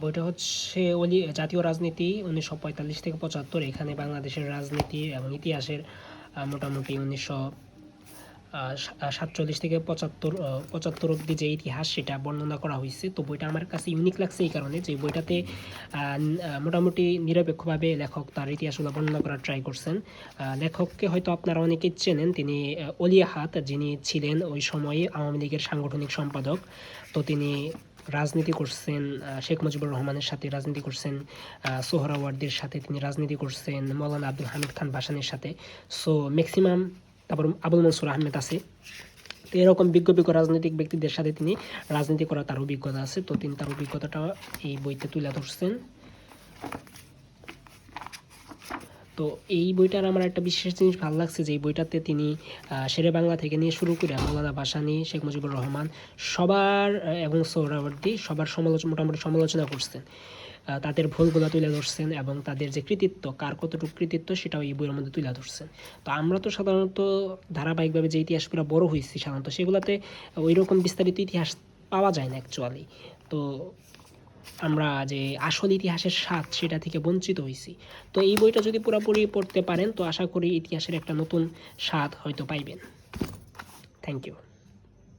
বইটা হচ্ছে ওলি জাতীয় রাজনীতি উনিশশো পঁয়তাল্লিশ থেকে পঁচাত্তর। এখানে বাংলাদেশের রাজনীতি এবং ইতিহাসের মোটামুটি উনিশশো সাতচল্লিশ থেকে পঁচাত্তর পঁচাত্তর অব্দি যে ইতিহাস সেটা বর্ণনা করা হয়েছে তো বইটা আমার কাছে ইউনিক লাগছে এই কারণে যে বইটাতে মোটামুটি নিরপেক্ষভাবে লেখক তার ইতিহাসগুলো বর্ণনা করার ট্রাই করছেন। লেখককে হয়তো আপনারা অনেকেই চেনেন তিনি আহ, অলিয়া হাত যিনি ছিলেন ওই সময়ে আওয়ামী লীগের সাংগঠনিক সম্পাদক। তো তিনি রাজনীতি করছেন শেখ মুজিবুর রহমানের সাথে রাজনীতি করছেন সোহরাওয়ার্দের সাথে তিনি রাজনীতি করছেন, মৌলানা আব্দুল হামিদ খান বাসানের সাথে। সো ম্যাক্সিমাম তারপর আবুল মনসুর আহমেদ আছে। তো এরকম বিজ্ঞ বিজ্ঞ রাজনৈতিক ব্যক্তিদের সাথে তিনি রাজনীতি করার তার অভিজ্ঞতা আছে। তো তিনি তার অভিজ্ঞতাটা এই বইতে তুলে ধরছেন। তো এই বইটার আমার একটা বিশেষ জিনিস ভালো লাগছে যে এই বইটাতে তিনি শেরে বাংলা থেকে নিয়ে শুরু করে মৌলানা বাসানি শেখ মুজিবুর রহমান সবার এবং সৌরাবর্তী সবার সমালোচনা মোটামুটি সমালোচনা করছেন। তাদের ভুলগুলো তুলে ধরছেন এবং তাদের যে কৃতিত্ব, কার কতটুকু কৃতিত্ব সেটাও এই বইয়ের মধ্যে তুলে ধরছেন। তো আমরা তো সাধারণত ধারাবাহিকভাবে যে ইতিহাসগুলো বড় হয়েছি সাধারণত, সেগুলোতে ওই রকম বিস্তারিত ইতিহাস পাওয়া যায় না অ্যাকচুয়ালি তো আমরা যে আসল ইতিহাসের স্বাদ সেটা থেকে বঞ্চিত হয়েছি তো এই বইটা যদি পুরোপুরি পড়তে পারেন, তো আশা করি ইতিহাসের একটা নতুন স্বাদ হয়তো পাইবেন। Thank you